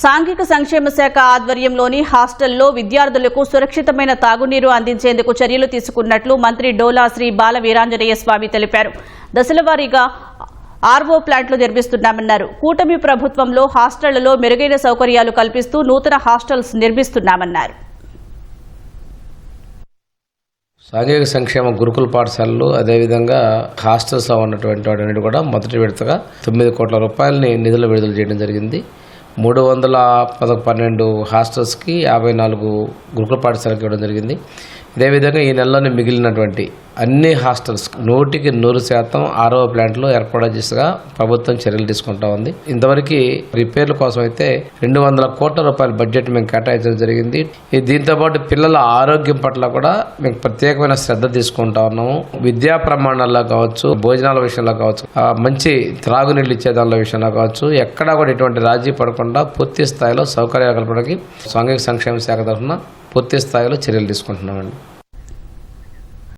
సాంఘిక సంక్షేమ శాఖ ఆధ్వర్యంలోని హాస్టల్లో విద్యార్థులకు సురక్షితమైన తాగునీరు అందించేందుకు చర్యలు తీసుకున్నట్లు మంత్రి డోలా శ్రీ బాల వీరాంజనేయ స్వామి తెలిపారు. దశలవారీగా ఆర్వో ప్లాంట్లు నిర్మిస్తున్నామన్నారు. కూటమి ప్రభుత్వంలో హాస్టళ్ళలో మెరుగైన సౌకర్యాలు కల్పిస్తూ నూతన హాస్టల్స్ నిర్మిస్తున్నామన్నారు. సాంఘిక సంక్షేమ గురుకుల పాఠశాలలు అదేవిధంగా హాస్టల్స్ ఉన్నటువంటి వాటిని కూడా మొదటి విడతగా తొమ్మిది కోట్ల రూపాయలని నిధులు విడుదల చేయడం జరిగింది. మూడు వందల పద పన్నెండు హాస్టల్స్కి యాభై నాలుగు గురుకుల పాఠశాలకు ఇవ్వడం జరిగింది. అదేవిధంగా ఈ నెలలోనే మిగిలినటువంటి అన్ని హాస్టల్స్ నూటికి నూరు శాతం ఆరో ప్లాంట్లో ఏర్పాటు చేసిగా ప్రభుత్వం చర్యలు తీసుకుంటా ఉంది. ఇంతవరకు రిపేర్ల కోసం అయితే రెండు వందల కోట్ల రూపాయల బడ్జెట్ మేము కేటాయించడం జరిగింది. ఈ దీంతో పాటు పిల్లల ఆరోగ్యం పట్ల కూడా మేము ప్రత్యేకమైన శ్రద్ధ తీసుకుంటా ఉన్నాము. విద్యా ప్రమాణాల్లో కావచ్చు భోజనాల విషయంలో కావచ్చు మంచి త్రాగునీళ్ళు ఇచ్చే దానిలో విషయంలో కావచ్చు ఎక్కడా కూడా ఎటువంటి రాజీ పడకుండా కాకుండా పూర్తి స్థాయిలో సౌకర్యాలు కల్పడానికి సాంఘిక సంక్షేమ శాఖ తరఫున పూర్తి స్థాయిలో చర్యలు తీసుకుంటున్నామండి.